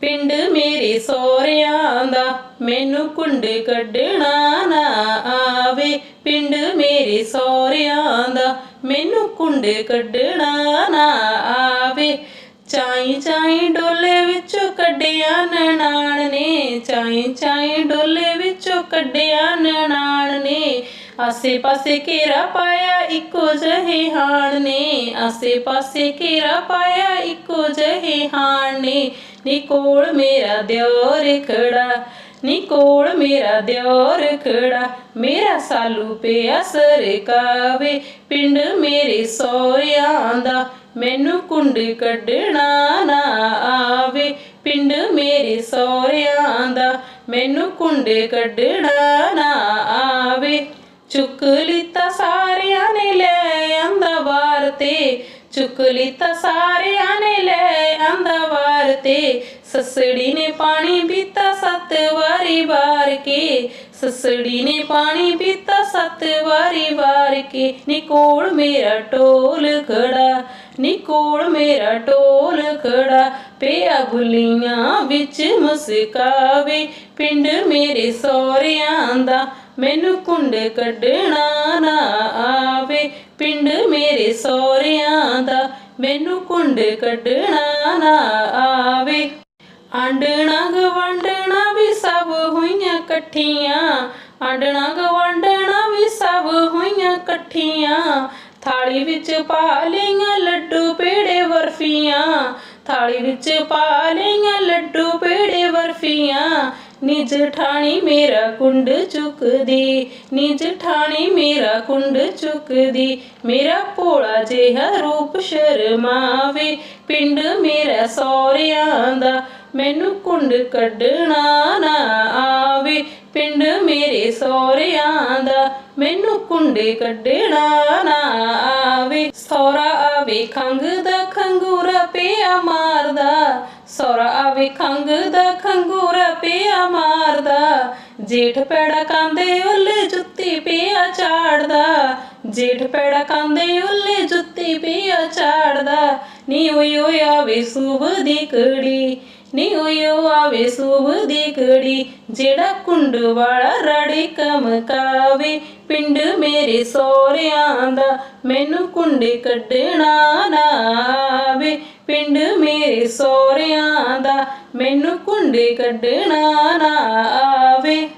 ਪਿੰਡ ਮੇਰੇ ਸੋਹਰਿਆਂ ਦਾ ਮੈਨੂੰ ਕੁੰਡ ਕੱਢਣਾ ਨਾ ਆਵੇ। ਪਿੰਡ ਮੇਰੇ ਸੋਹਰਿਆਂ ਦਾ ਮੈਨੂੰ ਕੁੰਡ ਕੱਢਣਾ ਨਾ ਆਵੇ। ਚਾਈ ਚਾਈ ਡੋਲੇ ਵਿੱਚੋਂ ਕੱਢਿਆ ਨਨਾਣ ਨੇ, ਚਾਈ ਚਾਈ ਡੋਲੇ ਵਿੱਚੋਂ ਕੱਢਿਆ ਨਨਾਣ ਨੇ। ਆਸੇ ਪਾਸੇ ਘੇਰਾ ਪਾਇਆ ਇੱਕੋ ਜਿਹੇ ਹਾਣ ਨੇ। ਆਸੇ ਪਾਸੇ ਘੇਰਾ ਪਾਇਆ ਇੱਕੋ ਜਿਹੇ ਹਾਣ ਨੇ। ਨੀ ਕੋਲ ਮੇਰਾ ਦਿਓਰ ਖੜਾ, ਨੀ ਕੋਲ ਮੇਰਾ ਦਿਓਰ ਖੜਾ, ਮੇਰਾ ਸਾਲੂ ਪਿਆ ਸਰਕਾਵੇ ਪਿੰਡ ਮੇਰੇ ਸੋਹਰਿਆਂ ਦਾ, ਮੈਨੂੰ ਕੁੰਡ ਕੱਢਣਾ ਨਾ ਆਵੇ, ਪਿੰਡ ਮੇਰੇ ਸੋਹਰਿਆਂ ਦਾ, ਮੈਨੂੰ ਕੁੰਡ ਕੱਢਣਾ ਨਾ ਆਵੇ। ਚੁੱਕ ਲਿੱਤਾ ਸਾਰਿਆਂ ਨੇ ਲੈ ਆਂਦਾ ਵਾਰ ਤੇ, ਚੁੱਕ ਲਿੱਤਾ ਸਾਰਿਆਂ ਨੇ ਲੈ ਆਂਦਾ ਤੇ ਸਸੜੀ ਨੇ ਪਾਣੀ ਪੀਤਾ ਸੱਤ ਵਾਰੀ ਵਾਰ ਕੇ। ਸਸੜੀ ਨੇ ਪਾਣੀ ਪੀਤਾ ਸੱਤ ਵਾਰੀ ਵਾਰ ਕੇ। ਨੀ ਕੋਲ ਮੇਰਾ ਟੋਲ ਖੜਾ ਨਿਕੋਲ ਮੇਰਾ ਟੋਲ ਖੜਾ। ਪਿਆ ਬੁਲੀਆਂ ਵਿੱਚ ਮੁਸਕਾਵੇ। ਪਿੰਡ ਮੇਰੇ ਸੋਹਰਿਆਂ ਦਾ ਮੈਨੂੰ ਕੁੰਡ ਕੱਢਣਾ ਨਾ ਆਵੇ। ਪਿੰਡ ਮੇਰੇ ਸੋਹਰਿਆਂ ਦਾ ਮੈਨੂੰ ਕੁੰਡ ਕੱਢਣਾ ਨਾ ਆਵੇ। ਆਂਡਣਾ ਗਵੰਡਣਾ ਵੀ ਸਭ ਹੋਈਆਂ ਇਕੱਠੀਆਂ। ਆਂਡਣਾ ਗਵੰਡਣਾ ਵੀ ਸਭ ਹੋਈਆਂ ਇਕੱਠੀਆਂ। ਥਾਲੀ ਵਿੱਚ ਪਾ ਲਈਆਂ ਲੱਡੂ ਥਾਲੀ ਵਿੱਚ ਪਾ ਲਈਆਂ ਲੱਡੂ ਪੇੜੇ ਬਰਫੀਆਂ। ਨਿਜ ਠਾਣੀ ਮੇਰਾ ਕੁੰਡ ਚੁੱਕਦੀ, ਨਿਜ ਠਾਣੀ ਮੇਰਾ ਕੁੰਡ ਚੁੱਕਦੀ। ਮੇਰਾ ਭੋਲਾ ਜਿਹਾ ਰੂਪ ਸ਼ਰਮਾਵੇ, ਪਿੰਡ ਮੇਰਾ ਸੋਹਰਿਆਂ ਦਾ। ਮੈਨੂੰ ਕੁੰਡ ਕੱਢਣਾ ਨਾ ਆਵੇ, ਪਿੰਡ ਮੇਰੇ ਸੋਹਰਿਆਂ ਦਾ। ਮੈਨੂੰ ਕੁੰਡੇ ਕੱਢਣਾ ਨਾ ਆਵੇ। ਸੋਹਰਾ ਆਵੇ ਖੰਗ ਦਾ ਖੰਗੂਰਾ ਪਿਆ ਮਾਂ ਸੋਹਰਾ ਆਵੇ ਖੰਗ ਦਾ, ਖੰਗੂਰਾ ਪਿਆ ਮਾਰਦਾ। ਜੇਠ ਪੈੜਾ ਕਾਂਦੇ ਉੱਲੇ ਜੁੱਤੀ ਪਿਆ ਝਾੜਦਾ ਜੇਠ ਪੈੜਾ ਕਾਂਦੇ ਉੱਲੇ ਜੁੱਤੀ ਪਿਆ ਝਾੜਦਾ ਨੀ ਓਏ ਓਏ ਆਵੇ ਸੂਬ ਦੀ ਕੜੀ। ਨੀ ਓਏ ਓ ਆਵੇ ਸੂਬ ਦੀ ਕੜੀ ਪਿੰਡ ਮੇਰੇ ਸੋਹਰਿਆਂ ਦਾ ਮੈਨੂੰ ਕੁੰਡੇ ਕੱਢਣਾ ਨਾ ਆਵੇ। ਪਿੰਡ ਮੇਰੇ ਸੋਹਰਿਆਂ ਦਾ ਮੈਨੂੰ ਕੁੰਡੇ ਕੱਢਣਾ ਨਾ ਆਵੇ।